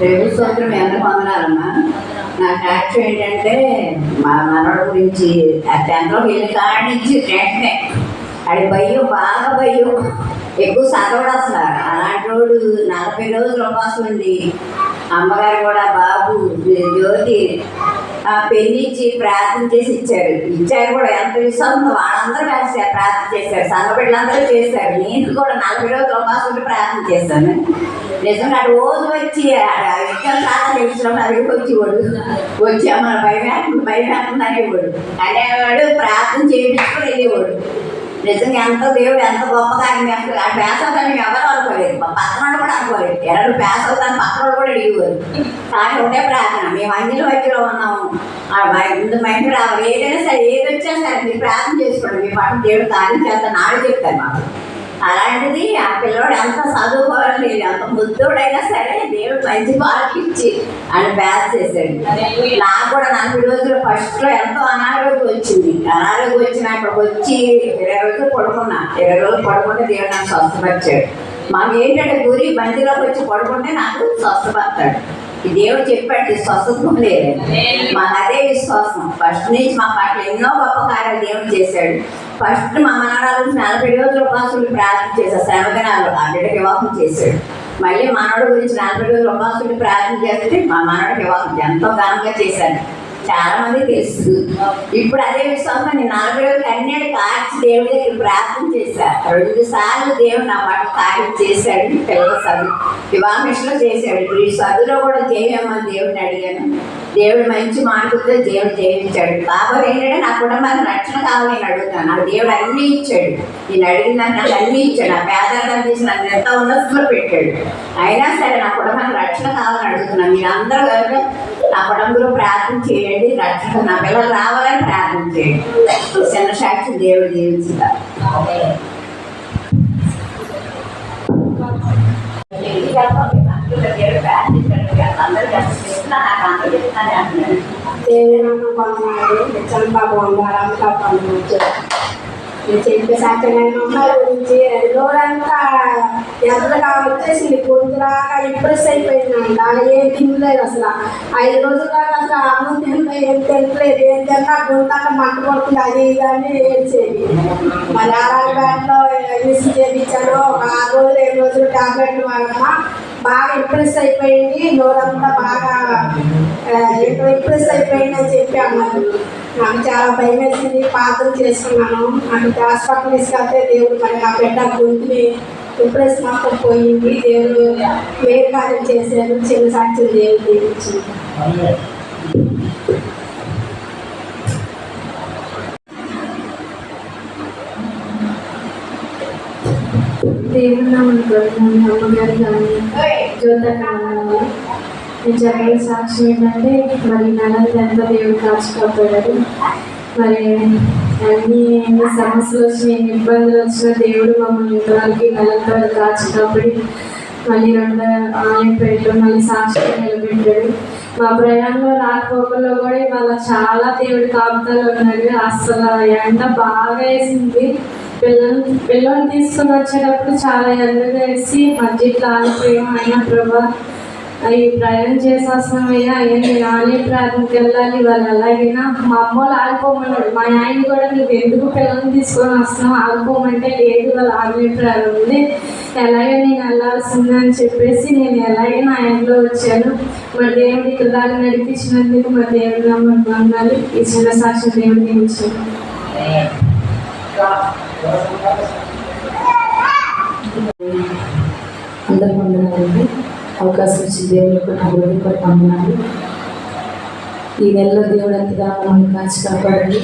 రేపు సూత్రం ఎంత పొందనాలమ్మా నా సాక్ష్యం ఏంటంటే మా మనవడు గురించి ఆ టెన్త్లోకి వెళ్ళి కాడించి వెంటనే అది భయం బాగా భయం. ఎక్కువ చదవడు అసలు. అలాంటి వాడు నలభై రోజులు ఉపాసం ఉంది. అమ్మగారు కూడా బాబు జ్యోతి ఆ పెళ్ళి ఇచ్చి ప్రార్థన చేసి ఇచ్చారు ఇచ్చారు కూడా ఎంత విశ్వాసం. వాళ్ళందరూ కలిసి ప్రార్థన చేశారు. సంఘ బిడ్డలందరూ చేశారు. నేను కూడా నలభై రోజులు ఉపవాసం ప్రార్థన చేశాను. నిజంగా రోజు వచ్చి ఎక్కడ చాలా తెలుసుకున్నాం అది వచ్చేవాడు. వచ్చి మన భయం భయం అనేవాడు. అనేవాడు ప్రార్థన చేయించుకుని వెళ్ళేవాడు. నిజంగా ఎంత దేవుడు ఎంత గొప్ప కార్యం చేస్తాడు ఆ పేస ఎవరు అనుకోలేదు. మా పక్కన కూడా అనుకోలేదు. ఎవరు పేసవుతాను పక్కన కూడా అడిగేవారు. కానీ ఒకటే ప్రార్థన. మేము అన్నిలో వైద్యులో ఉన్నాము. ఆ ముందు మైండ్ రావాలి. ఏదైనా సరే ఏది వచ్చినా సరే మీరు ప్రార్థన చేసుకోండి. మీ పాటు దేవుడు కార్యం చేస్తాను నాడు చెప్తాను మాకు. అలాంటిది ఆ పిల్లవాడు ఎంత చదువుకోవాలి ఎంత ముద్దోడైనా సరే దేవుడు మంచి మార్కులు ఇచ్చి ఆయన బ్యాస్ చేశాడు. నాకు కూడా నలభై రోజులు ఫస్ట్లో ఎంతో అనారోగ్యం వచ్చింది. అనారోగ్యం వచ్చిన అక్కడికి వచ్చి ఇరవై రోజులు పడుకున్నా. ఇరవై రోజులు పడుకుంటే దేవుడు నాకు స్వస్థపరిచాడు. మాకు ఏంటంటే గురి బంతిలోకి వచ్చి పడుకుంటే నాకు స్వస్థపడతాడు దేవుడు చెప్పాడు స్వస్థత్వం లేదు. మాకు అదే విశ్వాసం. ఫస్ట్ నుంచి మా పట్ల ఎన్నో గొప్ప కార్యాలు దేవుడు చేశాడు. ఫస్ట్ మా మనవరాలు నలభై రోజుల ఉపాసులు ప్రార్థన చేశారు. శ్రమదినాలు అందరికి వివాహం చేశాడు. మళ్ళీ మనవడు గురించి నలభై రోజుల ఉపాసులు ప్రార్థన చేస్తే మా మనవడికి వివాహం ఎంతో ఘనంగా చేశాడు. చాలా మంది తెలుసు ఇప్పుడు అదే విశ్వాసం నేను నలభై రోజులు అన్నిటి కార్చి దేవుడి దగ్గర ప్రార్థన చేశా రెండు సార్లు దేవుడు నా పట్ల కార్యం చేశాడు. పిల్లల చదువు వివాహంలో చేశాడు. ఇప్పుడు ఈ చదువులో కూడా చేయమని దేవుడిని అడిగాను. దేవుడు మంచి మార్పుతో దేవుడు జయించాడు. బాబా ఏంటంటే నా కుటుంబానికి రక్షణ కావాలి నేను అడుగుతాను. నాకు దేవుడు అన్నీ ఇచ్చాడు. నేను అడిగిన నాకు అన్నీ ఇచ్చాడు. నా పేదరికం తీసి నన్ను ఎంత ఉన్నతంలో పెట్టాడు. అయినా సరే నా కుటుంబానికి రక్షణ కావాలని అడుగుతున్నాను. మీరు అందరూ కలిపి నా కుటుంబంలో ప్రార్థన చేయండి రక్షణ నా పిల్లలు రావాలని ప్రార్థన చేయండి చిన్న సాక్షి దేవుడు జీవించుతా దేవుడు కొంతమంది నిత్యంగా బాగున్నారు అంతా బాగున్నారు వచ్చారు చెప్పే సాధ్యమైన గురించి రోజంతా ఎదురుగా వచ్చేసింది పొద్దులాగా ఇంప్రెస్ అయిపోయిందంట ఏం తినలేదు అసలు. ఐదు రోజుల దాకా అసలు అన్నం తినలేదు ఏం తినలేదు ఏం తిన్నా గుంటాక మంట పడుతుంది అది ఇది అని ఏడ్చేది. మరి ఆరాలి బ్యాట్లో యూస్ చేయించాను ఒక ఆరు రోజులు ఏడు రోజులు టాబ్లెట్లు వాడమ్మా బాగా ఇంప్రెస్ అయిపోయింది నోరంతా బాగా ఇంప్రెస్ అయిపోయింది అని చెప్పి అన్నారు. నాకు చాలా భయం వేసింది. పాత్ర చేసుకున్నాను. నాకు హాస్పిటల్ తీసుకెళ్తే దేవుడు మరి నా బిడ్డ గొంతుని ఇంప్రెస్ మొత్తం పోయింది. దేవుడు వేరు కార్యం చేశారు చిన్న సాక్షులు దేవుడు దీవించింది. దేవుడు నమ్మకం అమ్మగారు కానీ కానీ నేను సాక్షి ఏంటంటే మరి నన్నది ఎంత దేవుడు కాచుకోపోయాడు మరి అన్ని ఎన్ని సమస్యలు వచ్చిన ఎన్ని ఇబ్బందులు వచ్చిన దేవుడు మమ్మల్ని ఇంతవరకు నెలతో కాచుకోబడి మళ్ళీ రెండు ఆలయం పెట్టాడు మళ్ళీ సాక్షిగా నిలబెట్టాడు మా ప్రయాణంలో రాకపోకల్లో కూడా ఇవాళ చాలా దేవుడి కాపుతాలు ఉన్నాయి అసలు ఎండ బాగా వేసింది. పిల్లలు పిల్లల్ని తీసుకుని వచ్చేటప్పుడు చాలా ఎండగా వేసి మధ్యలో ఆగిపోయాం. అయినా ప్రభా అవి ప్రయాణం చేసేస్తున్నామయ్యా అయ్యా నేను ఆలయ ప్రార్థనకి వెళ్ళాలి వాళ్ళు ఎలాగైనా. మా అమ్మ వాళ్ళు ఆగిపోమన్నాడు. మా ఆయన కూడా నువ్వు ఎందుకు పిల్లల్ని తీసుకొని వస్తున్నావు? ఆగిపోమంటే లేదు వాళ్ళు ఆలయ ప్రార్థన ఉంది. ఎలాగే నేను వెళ్ళాల్సిందే అని చెప్పేసి నేను ఎలాగైనా ఆయనలో వచ్చాను. మరి దేవుడు ఇక్కడ దాకా నడిపించినందుకు మరి దేవుడు నమ్మకం వందాలి ఈ చిన్న సాక్షి దేవుడిని ఇచ్చాను అందరూ వందనాలండి అవకాశం ఇచ్చిన దేవునికి నా హృదయపూర్వక వందనాలు ఈ నెలలో దేవుడు ఎంతగా మమ్మల్ని కాచి కాపాడండి.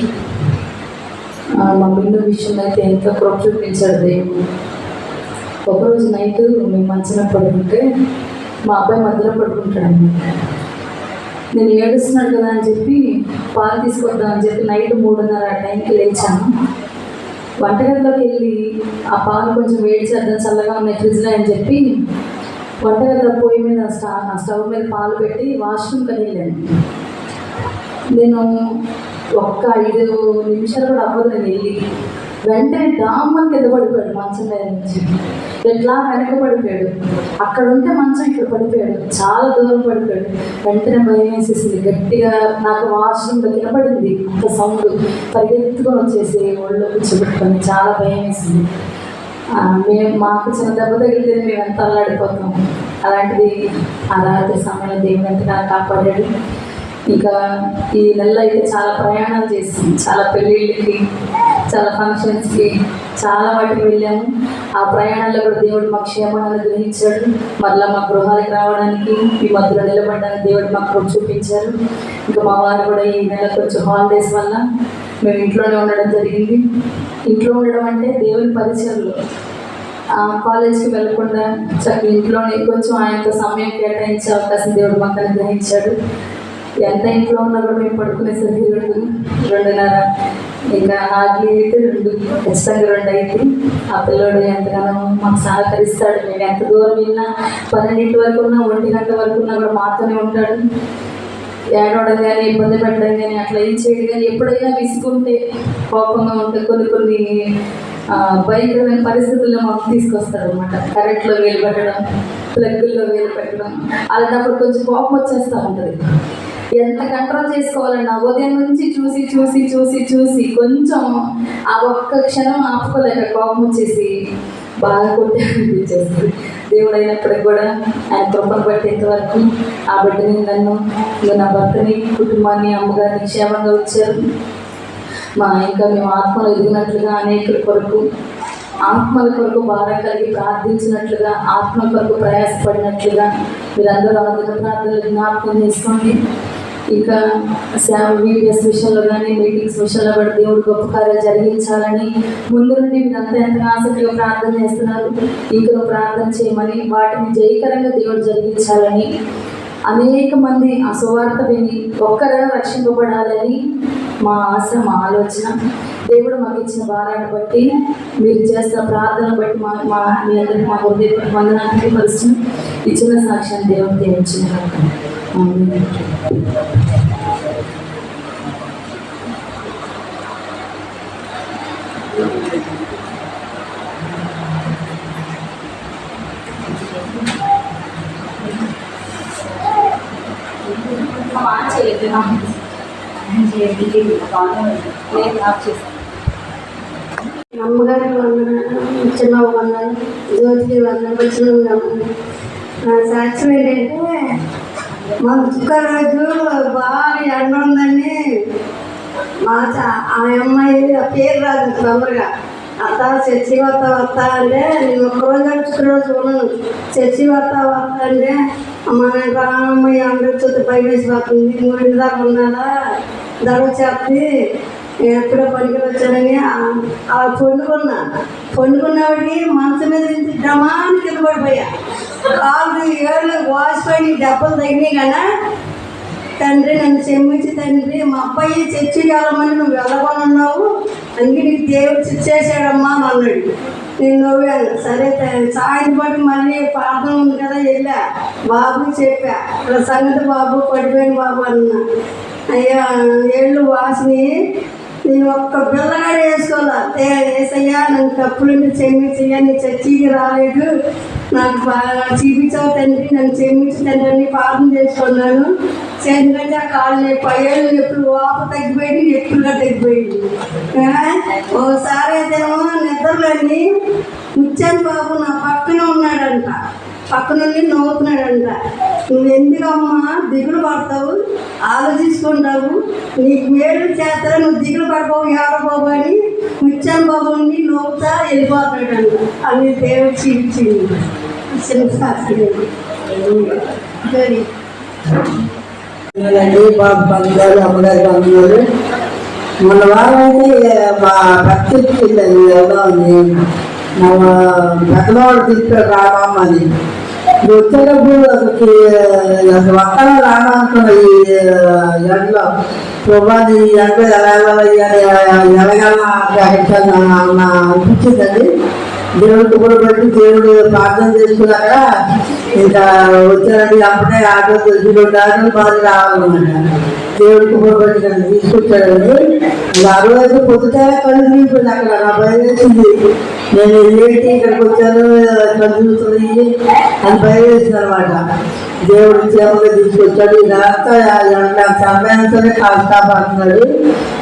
మా బిల్లు విషయంలో అయితే ఎంతో కృప చూపించాడు దేవుడు. ఒకరోజు నైట్ మేము మంచంలో పడుకుంటే మా అబ్బాయి మధ్యలో పడుకుంటాడు. నేను ఏడుస్తున్నాడు కదా అని చెప్పి పాలు తీసుకొద్దాం అని చెప్పి నైట్ మూడున్నర ఆ టైంకి లేచాను. వంటగదిలోకి వెళ్ళి ఆ పాలు కొంచెం వేడి చేద్దాం చల్లగా ఉన్నాయి ఫ్రిడ్జ్లో అని చెప్పి వంటగదిలో పొయ్యి మీద స్టవ్ స్టవ్ మీద పాలు పెట్టి వాష్రూమ్ కని వెళ్ళాను. నేను ఒక్క ఐదు నిమిషాలు కూడా అవ్వదు నేను వెళ్ళి. వెంటనే డామ్మని కింద పడిపోయాడు మంచం మీద నుంచి. ఎట్లా వెనక పడిపోయాడు? అక్కడ ఉంటే మంచం ఇక్కడ పడిపోయాడు. చాలా దూరం పడిపోయాడు. వెంటనే భయం వేసేసింది. గట్టిగా నాకు వాష్రూమ్లో వినపడింది. ఒక సౌండ్ పరిగెత్తుకొని వచ్చేసి ఒళ్ళో కూర్చోబెట్టుకొని చాలా భయం వేసింది. మేము మాకు చిన్న దెబ్బ తగిలితే మేము ఎంత అల్లాడిపోతాము అలాంటిది ఆ రాత్రి సమయంలో దేవుడు ఎంతగా కాపాడాడు. ఇంకా ఈ నెల అయితే చాలా ప్రయాణాలు చేసాం చాలా పెళ్ళిళ్ళకి చాలా ఫంక్షన్స్కి చాలా వాటికి వెళ్ళాము ఆ ప్రయాణాల్లో కూడా దేవుడు మా క్షేమాన్ని గ్రహించాడు మళ్ళీ మా గృహాలకు రావడానికి ఈ మధ్యలో నిలబడడానికి దేవుడు మాకు చూపించారు. ఇంకా మా వారు కూడా ఈ నెల కొంచెం హాలిడేస్ వల్ల మేము ఇంట్లోనే ఉండడం జరిగింది. ఇంట్లో ఉండడం అంటే దేవుని పరిచయంలో. ఆ, కాలేజ్కి వెళ్ళకుండా ఇంట్లోనే కొంచెం ఆయనతో సమయం కేటాయించే అవకాశం దేవుడు మాకు అనుగ్రహించాడు. ఎంత ఇంట్లో ఉన్నా కూడా మేము పడుకునేసరికి రెండు రెండున్నర ఇంకా హార్డ్లీ అయితే రెండు ఖచ్చితంగా రెండు అయితే. ఆ పిల్లడు ఎంతగానో మాకు సహకరిస్తాడు. మేము ఎంత దూరం వెళ్ళినా పన్నెండింటి వరకు ఉన్నా ఒంటి గంట వరకు ఉన్నా కూడా మాతోనే ఉంటాడు. ఏడవడం కానీ ఇబ్బంది పెట్టడం కానీ అట్లా ఏం చేయడం కానీ ఎప్పుడైనా విసుకుంటే కోపంగా ఉంటే కొన్ని కొన్ని భయంకరమైన పరిస్థితుల్లో మాకు తీసుకొస్తారు అనమాట కరెంట్లో వేలు పెట్టడం ప్లగ్గుల్లో వేలు పెట్టడం అలాంటప్పుడు కొంచెం కోపం వచ్చేస్తూ ఉంటుంది. ఎంత కంట్రోల్ చేసుకోవాలన్నా ఉదయం నుంచి చూసి చూసి చూసి చూసి కొంచెం ఆ ఒక్క క్షణం ఆపుకోలేక కోపం వచ్చేసి బాగా కొట్టి అనిపించేస్తుంది దేవుడు అయినప్పటికి కూడా ఆయన కృపను పట్టేంత వరకు ఆ బిడ్డని నన్ను నా భర్తని కుటుంబాన్ని అమ్మగారిని క్షేమంగా వచ్చారు మా ఇంకా మేము ఆత్మలు ఎదిగినట్లుగా అనేకుల కొరకు ఆత్మల కొరకు భారం కలిగి ప్రార్థించినట్లుగా ఆత్మ కొరకు ప్రయాసపడినట్లుగా మీరందరూ ఆదిన ప్రార్థనలు జ్ఞాపకం చేసుకోండి. ఇంకా సేవ వీడియోస్ విషయంలో కానీ మీటింగ్స్ విషయంలో కూడా దేవుడు గొప్ప కార్యాలు జరిగించాలని ముందు నుండి మీరంతా ఎంతగా ఆసక్తిగా ప్రార్థన చేస్తున్నారు ఇంకా ప్రార్థన చేయమని వాటిని జయకరంగా దేవుడు జరిగించాలని అనేక మంది ఆ సువార్త విని ఒక్కరే రక్షింపబడాలని మా ఆశ మా ఆలోచన. దేవుడు మాకు ఇచ్చిన భారాన్ని బట్టి మీరు చేస్తున్న ప్రార్థన బట్టి మా మా మీ అందరికీ మా హృదయ వందనానికి పరిస్థితి ఇచ్చిన సాక్ష్యాన్ని దేవుడు దేవించిన అమ్మగారి వందనాలు చిన్న వందనాలు జ్యోతికి వందనాలు వచ్చిన వందనాలు నా సాక్ష్యం ఏంటంటే ఒక్కరోజు బాగా ఎండ ఉందని మా చ- ఆ అమ్మాయి ఆ పేరు రాదు తొందరగా. అత్త చర్చి వస్తా వస్తా అంటే నేను ఒక్కరోజు రోజు ఉన్నాను చర్చి వస్తా వస్తా అంటే అమ్మ నేను రానమ్మాయి అందరి చుట్టూ పై వేసి పోతుంది మూడు దాకా ఉన్నాడా ధర చేస్తే నేను ఎప్పుడో పనికి వచ్చానని ఆ- పండుకున్నా పండుకున్నవాడికి మంచం మీద నుంచి డమాని కింద పడిపోయా. కాళ్ళు ఏళ్ళు వాసిపోయి దెబ్బలు తగినాయి కదా. తండ్రి నన్ను క్షమించి తండ్రి మా అబ్బాయి చర్చికి వెళ్ళమని నువ్వు వెళ్ళమని అందుకే నీకు దేవుడు చేశాడమ్మా అన్నాడు. నేను నవ్వాను. సరే సాయంత్రం పాటు మళ్ళీ ప్రార్థన ఉంది కదా వెళ్ళా. బాబుకి చెప్పా. ఇలా సంగతి బాబు పడిపోయిన బాబు అన్న. అయ్యా ఏళ్ళు వాసిని నేను ఒక్క పిల్లగాడు వేసుకోవాలా? ఏసయ్యా నన్ను తప్పులు క్షమించయ్యా నీ చర్చికి రాలేదు. నాకు బాగా చూపించావు తండ్రి నన్ను క్షమించి తండ్రిని పాపం చేసుకున్నాను చేసినట్టు ఆ కాళ్ళు పయ్యాలు ఎప్పుడు ఓప తగ్గిపోయింది ఎప్పుడుగా తగ్గిపోయింది. ఓసారి అయితేనేమో నిద్రలోని ముచ్చాను బాబు నా పక్కన ఉన్నాడంట. పక్కన నుండి నవ్వుతున్నాడంట నువ్వు ఎందుకమ్మా దిగులు పడతావు? ఆలోచించుకుంటావు. నీకు మేలు చేస్తా నువ్వు దిగులు పడతావు ఎవరు బాబు అని? ముచ్చాను బాబు ఉండి నవ్వుతా వెళ్ళిపోతాడంట అని దేవుడు చీల్చింది చిన్న శాస్త్రి సరే. బాబు బంగారు అమ్మగారు బంగారు మన వారం అయితే మా భక్తికి వెళ్ళాను ఎలా ఉంది. మా పెద్దవాడు తీసుకు రామమ్మని వచ్చేటప్పుడు అసలు అసలు వస్తాన రానా అనుకున్న ఈ ఎండలో ప్రభాది ఈ ఎండ ఎలా వెళ్ళాలి ఎలాగైనా అన్న అనిపించిందండి దేవుడికి కూడా పెట్టి దేవుడు ప్రార్థన చేసుకున్నాక ఇంకా వచ్చారండి అప్పుడే ఆటో తెలుసుకుంటారు ఆటోలు బాగా రావాలన్నమాట. దేవుడికి కూడా నన్ను తీసుకొచ్చాడండి ఇంకా ఆ రోజు పొద్దుటే కళ్ళు తీసిపోయింది అక్కడ నా భయం వేసింది. నేను ఏంటి ఇక్కడికి వచ్చాను కళ్ళు చూస్తున్నాయి అని భయం వేసింది అనమాట దేవుడు క్షేమంగా తీసుకొచ్చాడు. ఇదంతా సమయంతోనే కాస్తాపడుతున్నాడు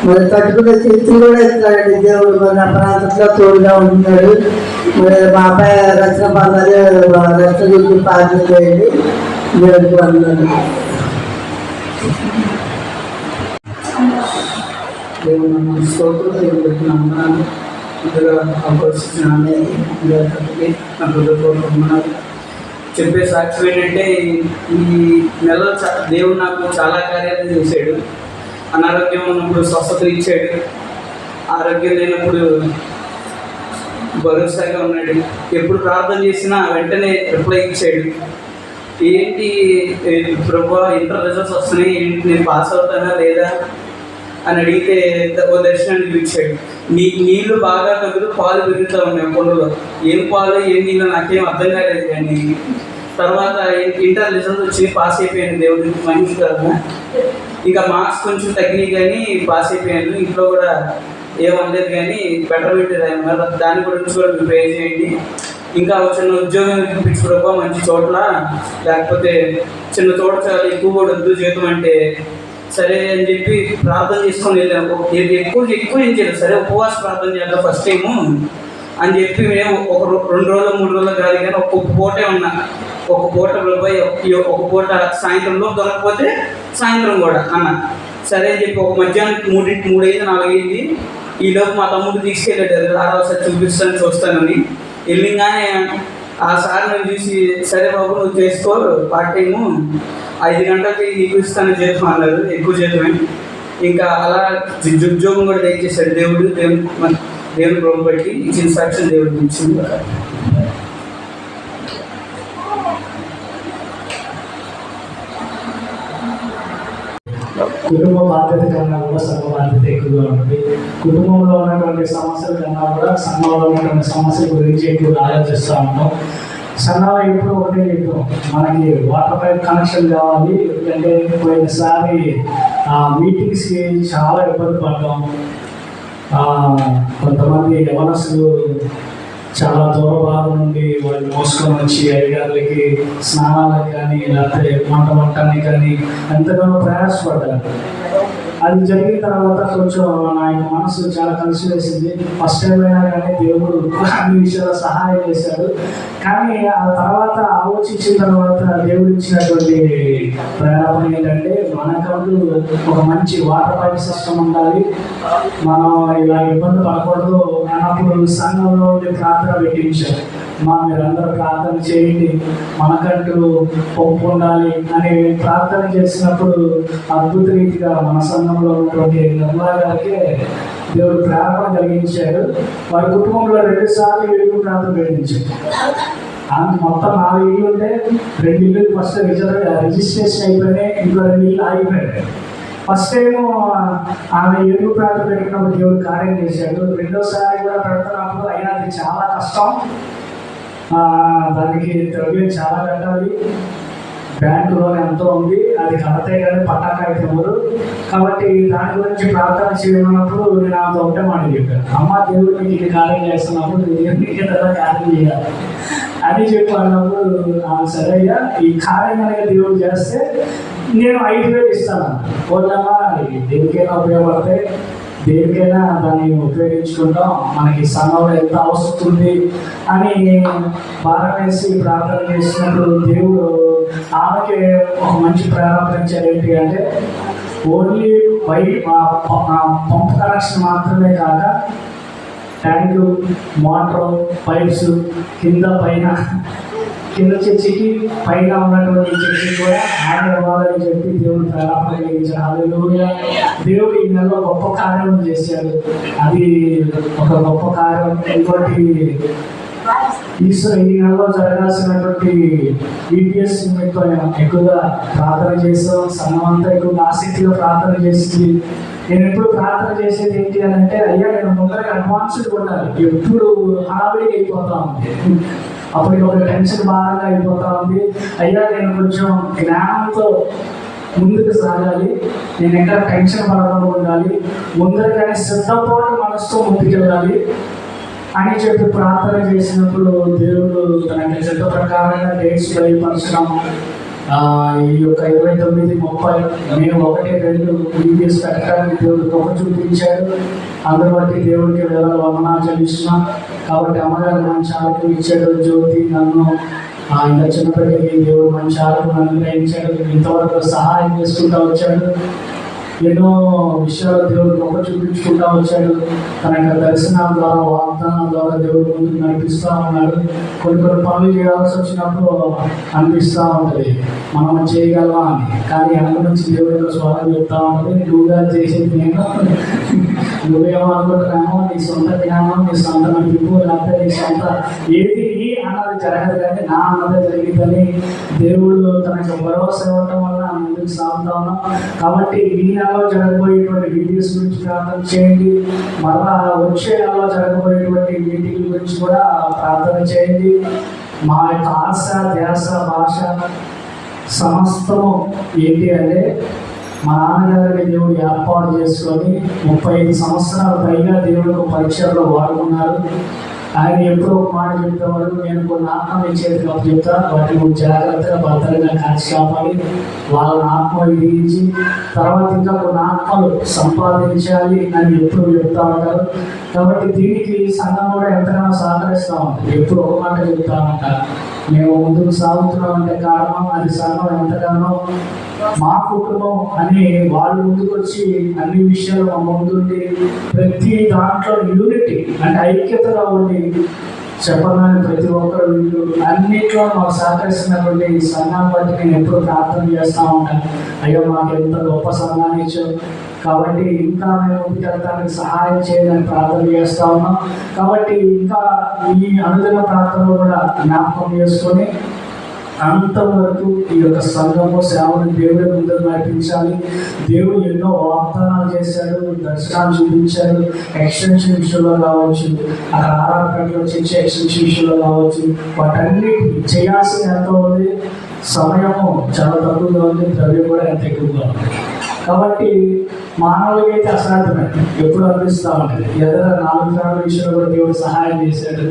మరి తట్టుకునే శక్తి కూడా ఇస్తున్నాడు దేవుడు. మరి నా ప్రాంతంలో తోడుగా ఉంటున్నాడు. మా అబ్బాయి రక్షణ పొందాలి రక్షణ గురించి ప్రార్థన చేయండి. మీరు వందనాలు. స్తోత్రం ఇందులో అవకాశించిన అందరికీ చెప్పే సాక్ష్యం ఏంటంటే ఈ నెలలో దేవుడు నాకు చాలా కార్యాలు చేశాడు. అనారోగ్యం ఉన్నప్పుడు స్వస్థత ఇచ్చాడు. ఆరోగ్యం లేనప్పుడు భరోసాగా ఉన్నాడు. ఎప్పుడు ప్రార్థన చేసినా వెంటనే రిప్లై ఇచ్చాడు. ఏంటి ప్రభు ప్రభా ఇంటర్ రిజల్ట్స్ వస్తున్నాయి ఏంటి నేను పాస్ అవుతానా లేదా అని అడిగితే ఓ దర్శనానికి పిలిచాడు. నీ నీళ్ళు బాగా తగ్గుతూ పాలు పెరుగుతూ ఉన్నాయి కొండలో. ఏం పాలు ఏం నీళ్ళు నాకేం అర్థం కాలేదు కానీ. తర్వాత ఇంటర్ రిజల్ట్స్ వచ్చి పాస్ అయిపోయాను దేవుడికి మనిషి కదా ఇంకా మార్క్స్ కొంచెం తగ్గినాయి కానీ పాస్ అయిపోయాను. ఇంట్లో కూడా ఏమనలేదు కానీ బెటర్మెంట్ అన్నారు దాని గురించి కూడా మీరు ప్రే చేయండి. ఇంకా చిన్న ఉద్యోగం ఇప్పించుకోవడం మంచి చోట్ల. లేకపోతే చిన్న చోట చాలా ఎక్కువ కూడా వద్దు జీతం అంటే. సరే అని చెప్పి ప్రార్థన చేసుకొని వెళ్ళాము ఇది ఎక్కువ ఎక్కువ ఏం చేయలేదు. సరే ఉపవాస ప్రార్థన చేద్దాం ఫస్ట్ టైము. అని చెప్పి మేము ఒక రో- రెండు రోజులు మూడు రోజులు కాదు కానీ ఒక్కొక్క పూటే ఉన్నా. ఒక పూట పోయి ఒక పూట సాయంత్రంలో దొరకకపోతే సాయంత్రం కూడా అన్న. సరే అని చెప్పి ఒక మధ్యాహ్నం మూడింటి మూడైంది నాలుగైంది. ఈ లోపు మా తమ్ముడు తీసుకెళ్ళాడు. ఆరో సార్ చూపిస్తాను చూస్తానని. వెళ్ళింగానే ఆ సార్ నేను చూసి సరే బాబు నువ్వు చేసుకో పార్ట్ టైము ఐదు గంటలకి నీకు ఇస్తాను చేతం అన్నారు ఎక్కువ చేతమే ఇంకా అలా ఉద్యోగం కూడా దయచేశాడు. దేవుడు దేవుడు దేవుని దేవుడు ప్రభు బట్టి ఇచ్చిన సాక్ష్యం దేవుడికి ఇచ్చింది. కుటుంబ బాధ్యత కన్నా కూడా సంఘ బాధ్యత ఎక్కువగా ఉంటుంది. కుటుంబంలో ఉన్నటువంటి సమస్యల కన్నా కూడా సంఘంలో ఉన్నటువంటి సమస్యల గురించి ఎక్కువగా ఆలోచిస్తూ ఉంటాం సంఘంలో ఎప్పుడు ఒకటే చెప్తాం మనకి వాటర్ పైప్ కనెక్షన్ కావాలి ఎందుకంటే పోయినసారి ఆ మీటింగ్స్కి చాలా ఇబ్బంది పడ్డాం. కొంతమంది యవనస్తులు చాలా దూర భాగం నుండి వాళ్ళు మోసుకొని వచ్చి అయ్యగారులకి స్నానాలకు కానీ లేకపోతే వంట వంటానికి కానీ ఎంతగానో ప్రయాసపడ్డారు. అది జరిగిన తర్వాత కొంచెం నా యొక్క మనసు చాలా కలిసి వేసింది. ఫస్ట్ టైం అయినా కానీ దేవుడు అన్ని విషయాల్లో సహాయం చేశాడు. కానీ ఆ తర్వాత ఆలోచించిన తర్వాత దేవుడు ఇచ్చినటువంటి ప్రేరణ ఏంటంటే మనకంటూ ఒక మంచి వాటర్ పైప్ సిస్టమ్ ఉండాలి. మనం ఇలా ఇబ్బంది పడకూడదు అన్నప్పుడు సంఘంలో ఉండి ప్రార్థన పెట్టించారు. మా మీరందరూ ప్రార్థన చేయండి. మనకంటూ పంపు ఉండాలి అని ప్రార్థన చేసినప్పుడు అద్భుత రీతిగా మన సంఘంలో ఉన్నటువంటి నిర్మలా గారికి దేవుడు ప్రేరణ కలిగించాడు. వారి కుటుంబంలో రెండు సార్లు వెలుగు ప్రాంతం పెట్టించాడు ఆమె మొత్తం నాలుగు ఇల్లు ఉంటే రెండు ఇల్లు ఫస్ట్ రిజర్వ్ రిజిస్ట్రేషన్ అయిపోయినాయి ఇంకో రెండు ఇల్లు ఆగిపోయాయి ఫస్ట్ టైం ఆమె ఎరుగు ప్రాంతం పెట్టినప్పుడు దేవుడు కార్యం చేశాడు. రెండోసారి కూడా పెడుతున్నప్పుడు అయినా అది చాలా కష్టం. దానికి ద్రవ్యం చాలా కట్టాలి బ్యాంకు లోన్ ఎంతో ఉంది. అది కడతాయి కానీ పట్టా కాగితములు కాబట్టి దాని గురించి ప్రార్థన చేయమన్నప్పుడు నేను ఆమెతో ఒకటే మాట చెప్పాను. అమ్మ దేవుడు మీకు ఇది కార్యం చేస్తున్నప్పుడు మీకు ఏదైనా కార్యం చేయాలి? అని చెప్పి అన్నప్పుడు ఆమె ఈ కార్యం కనుక దేవుడు చేస్తే నేను ఐదు వేలు ఇస్తాను. పోదామా దేనికైనా ఉపయోగపడతాయి. దేనికైనా దాన్ని ఉపయోగించుకుంటాం మనకి సంఘంలో ఎంత అవసరం అని భారం ప్రార్థన చేసినప్పుడు దేవుడు ఆమెకి ఒక మంచి ప్రారంభించారు ఏంటి అంటే ఓన్లీ పై పంప్ కనెక్షన్ మాత్రమే కాక ట్యాంకు మోటార్ పైప్స్ కింద పైన కింద చర్చికి పైన ఉన్నటువంటి చర్చి కూడా ఆయన ఇవ్వాలని చెప్పి దేవుడు ప్రారంభం కలిగించాడు దేవుడు ఈ నెలలో గొప్ప కార్యం చేశాడు. అది ఒక గొప్ప కార్యం. ఇంకోటి ఈశ్వర ఈ నెలలో జరగాల్సినటువంటి ఈపీఎస్ నిమిత్తం ఎక్కువగా ప్రార్థన చేసాం సంఘం ఎక్కువ ఎక్కువగా ఆసక్తిగా ప్రార్థన చేసింది. నేను ఎప్పుడు ప్రార్థన చేసేది ఏంటి అని అంటే అయ్యా నేను ముందర అడ్వాన్స్డ్ ఉండాలి ఎప్పుడు హడావిడిగా అయిపోతా. ఉంది అప్పుడు ఒక టెన్షన్ బాగా అయిపోతా ఉంది. అయ్యా నేను కొంచెం జ్ఞానంతో ముందుకు సాగాలి. నేను ఎక్కడ టెన్షన్ పడకుండా ఉండాలి. ముందరగానే సిద్ధపాటు మనసుతో ముందుకెళ్ళాలి అని చెప్పి ప్రార్థన చేసినప్పుడు దేవుడు తనకి సిద్ధ ప్రకారంగా డేట్స్ బయలుపరచడం ఈ యొక్క ఇరవై తొమ్మిది ముప్పై నేను ఒకటి రెండు ప్రీవియస్ పెట్టడానికి దేవుడు గొప్ప చూపించాడు. అందరి బట్టి దేవుడికి వేల వందనాలు చెల్లిస్తున్నాం. కాబట్టి అమ్మగారు మంచి ఆరోగ్యం ఇచ్చాడు జ్యోతి నన్ను ఆ, ఇంకా దేవుడు మంచి ఆరోగ్యం అనుగ్రహించాడు ఇంతవరకు సహాయం చేసుకుంటూ వచ్చాడు. ఎన్నో విషయాలు దేవుడు గొప్ప చూపించుకుంటా వచ్చాడు. తన యొక్క దర్శనాల ద్వారా వాగ్దానాల ద్వారా దేవుడు ముందు నడిపిస్తూ ఉన్నాడు. కొన్ని కొన్ని పనులు చేయాల్సి వచ్చినప్పుడు అనిపిస్తూ ఉంటుంది. మనం చేయగలమా అని. కానీ వెనక నుంచి దేవుడు స్వరం చెప్తా ఉంటుంది. నువ్వుగా చేసేది నేను. నువ్వేమో గ్రామం నీ సొంత జ్ఞానం నీ సొంత నడిపి లేకపోతే నీ సొంత ఏది అన్నది జరగదు కానీ నా అన్నది జరిగిందని దేవుడు తనకు భరోసా ఇవ్వటం వల్ల ముందుకు సాగుతా ఉన్నాం కాబట్టి ఈ నెలలో జరగబోయేటువంటి వీడియోస్ గురించి ప్రార్థన చేయండి మరలా వచ్చే నెలలో జరగబోయేటువంటి మీటింగ్ గురించి కూడా ప్రార్థన చేయండి మా యొక్క ఆశ ధ్యాస భాష సమస్తము ఏంటి అంటే మా నాన్నగారిని దేవుడు ఏర్పాటు చేసుకొని ముప్పై ఐదు సంవత్సరాల పైగా దేవుడు పరీక్షల్లో వాడుకున్నారు. ఆయన ఎప్పుడో ఒక మాట చెప్పేవాడు నేను కొన్ని ఆత్మ ఇచ్చేది కాబట్టి చెప్తా వాటిని నువ్వు జాగ్రత్తగా భద్రంగా కాచి కాపాడి వాళ్ళని ఆత్మ విధించి తర్వాత ఇంకా కొన్ని ఆత్మలు సంపాదించాలి అని ఎప్పుడు చెప్తా ఉంటారు. కాబట్టి దీనికి సంఘం కూడా ఎంతగానో సహకరిస్తూ ఉంటుంది ఎప్పుడు ఒక మాట చెప్తా ఉంటారు. మేము ముందుకు సాగుతున్నాం అంటే కారణం అది సంఘం ఎంతగానో మా కుటుంబం అని వాళ్ళు ముందుకు వచ్చి అన్ని విషయాలు మా ముందుండి ప్రతి దాంట్లో యూనిటీ అంటే ఐక్యతగా ఉండి చెప్పడానికి ప్రతి ఒక్కరు వీళ్ళు అన్నిట్లో మాకు సహకరిస్తున్నటువంటి ఈ సంఘాన్ని బట్టి నేను ఎప్పుడు ప్రార్థన చేస్తూ ఉంటాను. అయ్యో మాకు ఎంత గొప్ప సంఘాన్ని ఇచ్చారు. కాబట్టి ఇంకా మేము ముందుకెళ్ళడానికి సహాయం చేయడానికి ప్రార్థన చేస్తా ఉన్నాం. కాబట్టి ఇంకా ఈ అనుదిన ప్రార్థనలో కూడా జ్ఞాపకం చేసుకొని అంతవరకు ఈ యొక్క సంఘము సేవను దేవుడి ముందు నడిపించాలి. దేవుడు ఎన్నో వాగ్దానాలు చేశాడు దర్శనాలు చూపించాడు ఎక్స్టెన్షన్ విషయంలో కావచ్చు అక్కడ ఆరాధనలో చేసే ఎక్స్టెన్షన్ విషయంలో కావచ్చు వాటన్నిటి చేయాల్సిన ఎంత ఉంది. సమయము చాలా తక్కువగా ఉంది ద్రవ్యం కూడా ఎంత ఎక్కువగా ఉంది. కాబట్టి మానవులకి అయితే అసాధ్యమే. ఎప్పుడు అనిపిస్తూ ఉంటుంది. ఎదర నాలుగు ఫ్యామిలీ విషయంలో కూడా దేవుడు సహాయం చేశాడు.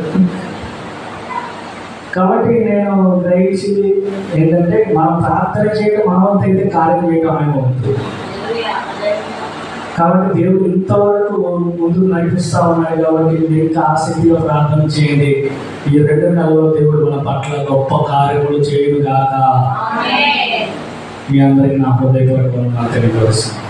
కాబట్టి నేను గ్రహించింది ఏంటంటే మనం ప్రార్థన చేయడం మనవంత అయితే కార్యం చేయడం అనేది కాబట్టి దేవుడు ఇంతవరకు ముందు నడిపిస్తా ఉన్నాయి కాబట్టి మీరు ఆసక్తిగా ప్రార్థన చేయండి. ఈ రెండు నెలలో దేవుడు మన పట్ల గొప్ప కార్యములు చేయడు కాక మీ అందరికీ నా హృదయపూర్వకంగా తెలియపరుస్తున్నాను.